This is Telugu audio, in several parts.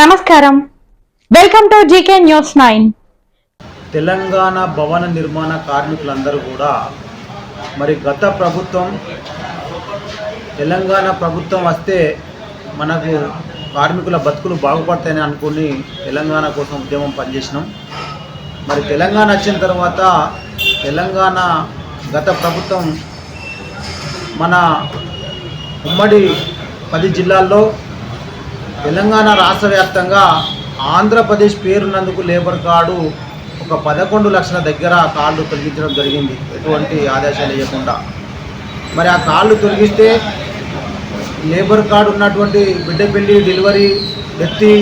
నమస్కారం. Welcome to GK news nine Telangana భవన నిర్మాణ కార్మికులందరూ కూడా మరి గత ప్రభుత్వం తెలంగాణ ప్రభుత్వం వస్తే మనకు కార్మికుల బతుకులు బాగుపడతాయని అనుకుని తెలంగాణ కోసం ఉద్యమం పనిచేసినాం. మరి తెలంగాణ వచ్చిన తర్వాత తెలంగాణ గత ప్రభుత్వం మన ఉమ్మడి పది జిల్లాల్లో తెలంగాణ రాష్ట్ర వ్యాప్తంగా ఆంధ్రప్రదేశ్ పేరున్నందుకు లేబర్ కార్డు ఒక పదకొండు లక్షల దగ్గర కార్డు తొలగించడం జరిగింది. ఎటువంటి ఆదేశాలు ఇవ్వకుండా మరి ఆ కార్డు తొలగిస్తే లేబర్ కార్డు ఉన్నటువంటి బిడ్డ పెళ్ళి డెలివరీ ఎత్తి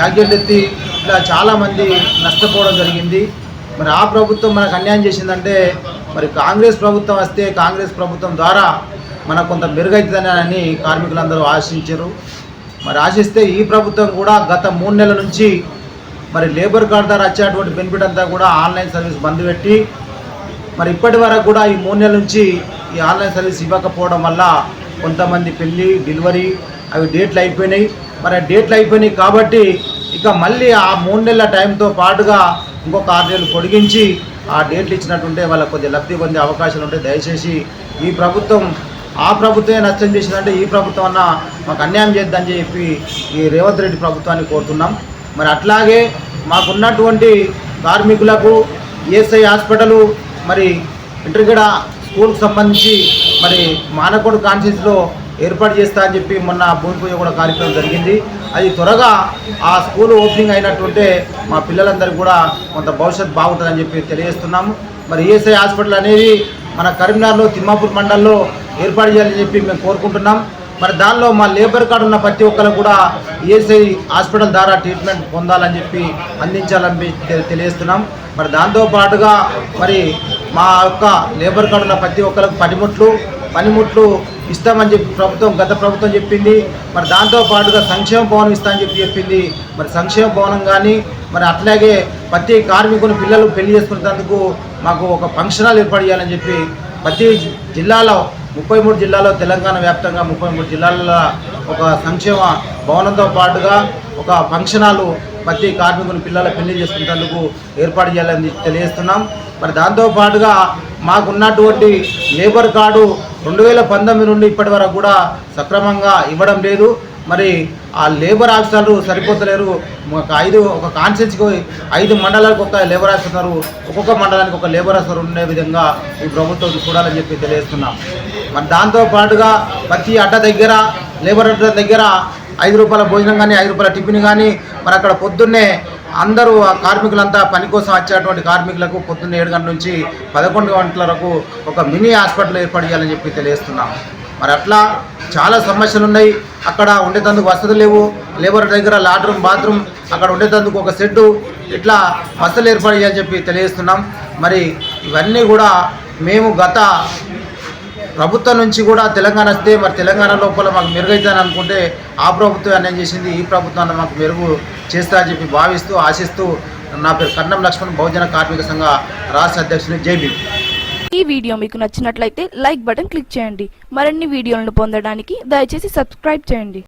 యాగ్యం ఎత్తి ఇట్లా చాలామంది నష్టపోవడం జరిగింది. మరి ఆ ప్రభుత్వం మనకు అన్యాయం చేసిందంటే మరి కాంగ్రెస్ ప్రభుత్వం వస్తే కాంగ్రెస్ ప్రభుత్వం ద్వారా మనకు కొంత మెరుగైతుందని కార్మికులందరూ ఆశించారు. మరి ఆశిస్తే ఈ ప్రభుత్వం కూడా గత మూడు నెలల నుంచి మరి లేబర్ కార్డు ద్వారా వచ్చేటువంటి బెనిఫిట్ అంతా కూడా ఆన్లైన్ సర్వీస్ బంద్ పెట్టి మరి ఇప్పటి వరకు కూడా ఈ మూడు నెలల నుంచి ఈ ఆన్లైన్ సర్వీస్ ఇవ్వకపోవడం వల్ల కొంతమంది పెళ్ళి డెలివరీ అవి డేట్లు అయిపోయినాయి. మరి ఆ డేట్లు అయిపోయినాయి కాబట్టి ఇక మళ్ళీ ఆ మూడు నెలల టైంతో పాటుగా ఇంకొక ఆరు నెలలు పొడిగించి ఆ డేట్లు ఇచ్చినట్టుంటే వాళ్ళకి కొద్దిగా లబ్ధి పొందే అవకాశాలు ఉంటాయి దయచేసి ఈ ప్రభుత్వం ఆ ప్రభుత్వమే నష్టం చేసిందంటే ఈ ప్రభుత్వం అన్న మాకు అన్యాయం చేద్దని చెప్పి ఈ రేవంత్ రెడ్డి ప్రభుత్వాన్ని కోరుతున్నాం. మరి అట్లాగే మాకున్నటువంటి కార్మికులకు ఈఎస్ఐ హాస్పిటల్ మరి ఇంటర్గడ స్కూల్కి సంబంధించి మరి మానకోడు కాన్షియస్లో ఏర్పాటు చేస్తా అని చెప్పి మొన్న భూమి పూజ కూడా కార్యక్రమం జరిగింది. అది త్వరగా ఆ స్కూల్ ఓపెనింగ్ అయినట్టుంటే మా పిల్లలందరికీ కూడా కొంత భవిష్యత్ బాగుంటుందని చెప్పి తెలియజేస్తున్నాము. మరి ఈఎస్ఐ హాస్పిటల్ అనేది మన కరీంనగర్లో తిమ్మాపూర్ మండలంలో ఏర్పాటు చేయాలని చెప్పి మేము కోరుకుంటున్నాం. మరి దానిలో మా లేబర్ కార్డు ఉన్న ప్రతి ఒక్కరు కూడా ఈఎస్ఐ హాస్పిటల్ ద్వారా ట్రీట్మెంట్ పొందాలని చెప్పి అందించాలని తెలియజేస్తున్నాం. మరి దాంతో పాటుగా మరి మా యొక్క లేబర్ కార్డు ఉన్న ప్రతి ఒక్కరికి పనిముట్లు పనిముట్లు ఇస్తామని చెప్పి ప్రభుత్వం గత ప్రభుత్వం చెప్పింది. మరి దాంతో పాటుగా సంక్షేమ భవనం ఇస్తామని చెప్పి చెప్పింది. మరి సంక్షేమ భవనం కానీ మరి అట్లాగే ప్రతి కార్మికుని పిల్లలు పెళ్ళి చేసుకునేందుకు మాకు ఒక ఫంక్షన్ హాల్ ఏర్పాటు చేయాలని చెప్పి ప్రతి జిల్లాలో ముప్పై మూడు జిల్లాలో తెలంగాణ వ్యాప్తంగా ముప్పై మూడు జిల్లాలలో ఒక సంక్షేమ భవనంతో పాటుగా ఒక ఫంక్షన్ హాలు ప్రతి కార్మికుని పిల్లల పెళ్ళి చేసుకునేందుకు ఏర్పాటు చేయాలని తెలియజేస్తున్నాం. మరి దాంతో పాటుగా మాకున్నటువంటి లేబర్ కార్డు రెండు వేల పంతొమ్మిది నుండి ఇప్పటి వరకు కూడా సక్రమంగా ఇవ్వడం లేదు. మరి ఆ లేబర్ ఆఫీసర్లు సరిపోతలేరు. ఒక ఐదు ఒక కాన్స్టిట్యూన్సీకి ఐదు మండలాలకు ఒక లేబర్ ఆఫీసర్ ఉన్నారు ఒక్కొక్క మండలానికి ఒక లేబర్ ఆఫీసర్ ఉండే విధంగా ఈ ప్రభుత్వం చూడాలని చెప్పి తెలియజేస్తున్నాం. మరి దాంతో పాటుగా ప్రతి అడ్డ దగ్గర లేబర్ అడ్డ దగ్గర ఐదు రూపాయల భోజనం కానీ ఐదు రూపాయల టిఫిన్ కానీ మరి అక్కడ పొద్దున్నే అందరూ ఆ కార్మికులంతా పని కోసం వచ్చేటువంటి కార్మికులకు పొద్దున్న ఏడు గంటల నుంచి పదకొండు గంటల వరకు ఒక మినీ హాస్పిటల్ ఏర్పాటు చేయాలని చెప్పి తెలియజేస్తున్నాం. మరి అట్లా చాలా సమస్యలు ఉన్నాయి. అక్కడ ఉండేటందుకు వసతులు లేవు. లేబర్ దగ్గర లాట్రూమ్ బాత్రూమ్ అక్కడ ఉండేటందుకు ఒక షెడ్డు ఇట్లా వసతులు ఏర్పాటు చేయాలని చెప్పి తెలియజేస్తున్నాం. మరి ఇవన్నీ కూడా మేము గత ప్రభుత్వం నుంచి కూడా తెలంగాణ వస్తే మరి తెలంగాణ లోపల మాకు మెరుగైతే అనుకుంటే ఆ ప్రభుత్వం అన్యాయం చేసింది ఈ ప్రభుత్వాన్ని మాకు మెరుగు చేస్తా అని చెప్పి భావిస్తూ ఆశిస్తూ నా పేరు కన్నం లక్ష్మణ్ బహుజన కార్మిక సంఘ రాష్ట్ర అధ్యక్షులు జైబీ ఈ వీడియో మీకు నచ్చినట్లయితే లైక్ బటన్ క్లిక్ చేయండి. మరిన్ని వీడియోలను పొందడానికి దయచేసి సబ్స్క్రైబ్ చేయండి.